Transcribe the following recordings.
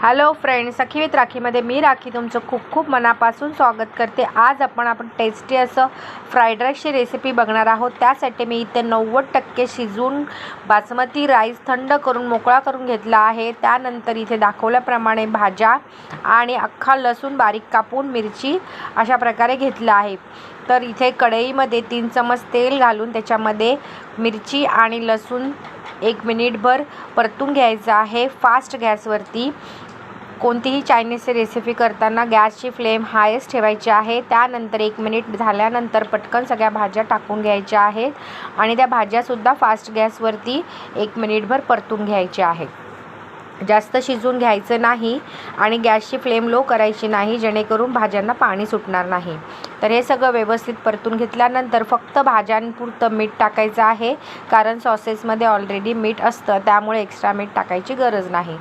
Hello friend Sakhi with राखीमध्ये मी राखी तुमचं खूप खूप मनापासून स्वागत करते. आज आपण आपण टेस्टी असं फ्राईड राईसची रेसिपी बघणार आहोत. त्यासाठी मी इथे नव्वद टक्के शिजवून बासमती राईस थंड करून मोकळा करून घेतला आहे. त्यानंतर इथे दाखवल्याप्रमाणे भाज्या आणि अख्खा लसूण बारीक कापून मिरची अशा प्रकारे घेतलं आहे. तर इथे कढईमध्ये तीन चमच तेल घालून त्याच्यामध्ये मिरची आणि लसूण एक मिनिटभर परतून घ्यायचं आहे. फास्ट गॅसवरती कोणतीही चायनीजची रेसिपी करताना गॅसची फ्लेम हायस्ट ठेवायची आहे. त्यानंतर एक मिनिट झाल्यानंतर पटकन सगळ्या भाज्या टाकून घ्यायच्या आहेत आणि त्या भाज्यासुद्धा फास्ट गॅसवरती एक मिनिटभर परतून घ्यायच्या आहेत. जास्त शिजवून घ्यायचं नाही आणि गॅसची फ्लेम लो करायची नाही जेणेकरून भाज्यांना पाणी सुटणार नाही. तर हे सगळं व्यवस्थित परतून घेतल्यानंतर फक्त भाज्यांपुरतं मीठ टाकायचं आहे कारण सॉसेसमध्ये ऑलरेडी मीठ असतं त्यामुळे एक्स्ट्रा मीठ टाकायची गरज नाही.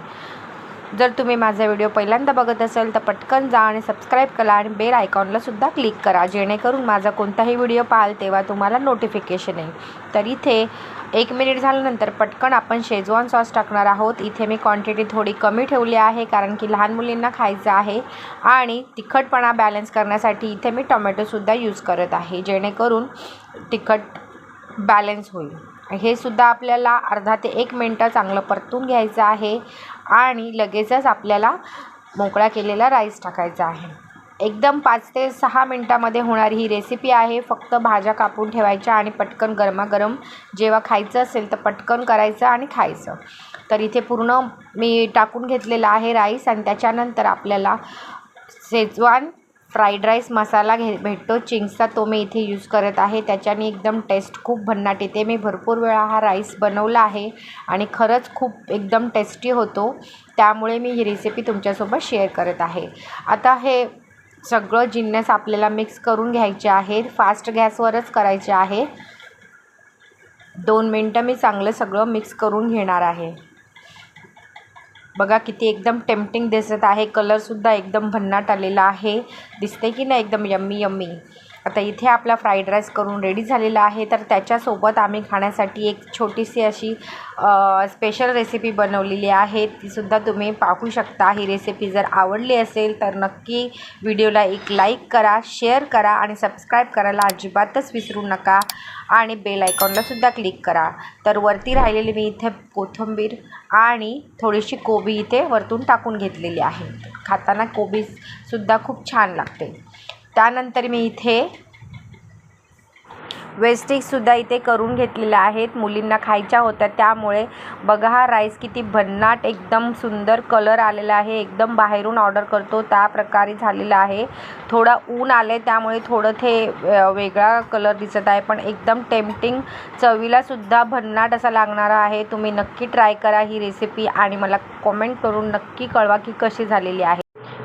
जर तुम्ही माझा व्हिडिओ पहिल्यांदा बघत असाल तर पटकन जा आणि सबस्क्राईब करा आणि बेल आयकॉनला सुद्धा क्लिक करा. जेणेकरून माझा कोणताही व्हिडिओ पाहाल तेव्हा तुम्हाला नोटिफिकेशन येईल. तर इथे एक मिनिट झाल्यानंतर पटकन आपण शेजवान सॉस टाकणार आहोत. इथे मी क्वांटिटी थोडी कमी ठेवली आहे कारण की लहान मुलींना खायचं आहे. आणि तिखटपणा बॅलन्स करण्यासाठी इथे मी टोमॅटोसुद्धा यूज करत आहे जेणेकरून तिखट बॅलन्स होईल. हे सुद्धा आपल्याला अर्धा ते एक मिनटं चांगलं परतून घ्यायचं आहे. आणि लगेचच आपल्याला मोकळा केलेला राईस टाकायचा आहे. एकदम पाच ते सहा मिनटामध्ये होणारी ही रेसिपी आहे. फक्त भाज्या कापून ठेवायच्या आणि पटकन गरमागरम जेव्हा खायचं असेल तर पटकन करायचं आणि खायचं. तर इथे पूर्ण मी टाकून घेतलेला आहे राईस आणि त्याच्यानंतर आपल्याला शेजवान फ्राईड राईस मसाला घे भेटतो. चिंग्सचा तो मी इथे यूज करत आहे. त्याच्याने एकदम टेस्ट खूप भन्नाट येते. मी भरपूर वेळा हा राईस बनवला आहे आणि खरंच खूप एकदम टेस्टी होतो. त्यामुळे मी ही रेसिपी तुमच्यासोबत शेअर करत आहे. आता हे सगळं जिन्नस आपल्याला मिक्स करून घ्यायचे आहे. फास्ट गॅसवरच करायचे आहे. दोन मिनटं मी चांगलं सगळं मिक्स करून घेणार आहे. बघा किती एकदम टेम्पटिंग दिसत आहे. कलरसुद्धा एकदम भन्नाट आलेला आहे. दिसते की नाही एकदम यम्मी यम्मी? आता इथे आपला फ्राईड राईस करून रेडी झालेला आहे. तर त्याच्यासोबत आम्ही खाण्यासाठी एक छोटीशी अशी स्पेशल रेसिपी बनवलेली आहे. तीसुद्धा तुम्ही पाहू शकता. ही रेसिपी जर आवडली असेल तर नक्की व्हिडिओला एक लाईक करा शेअर करा आणि सबस्क्राईब करायला अजिबातच विसरू नका. आणि बेल आयकॉनलासुद्धा क्लिक करा. तर वरती राहिलेली मी इथे कोथिंबीर आणि थोडीशी कोबी इथे वरतून टाकून घेतलेली आहे. खाताना कोबीसुद्धा खूप छान लागते. त्यानंतर मी इथे वेस्टिकसुद्धा इथे करून घेतलेल्या आहेत. मुलींना खायच्या होत्या त्यामुळे बघा हा राईस किती भन्नाट एकदम सुंदर कलर आलेला आहे. एकदम बाहेरून ऑर्डर करतो त्या प्रकारे झालेला आहे. थोडा ऊन आले त्यामुळे थोडं ते वेगळा कलर दिसत आहे. पण एकदम टेम्पटिंग चवीलासुद्धा भन्नाट असा लागणारा आहे. तुम्ही नक्की ट्राय करा ही रेसिपी आणि मला कॉमेंट करून नक्की कळवा की कशी झालेली आहे.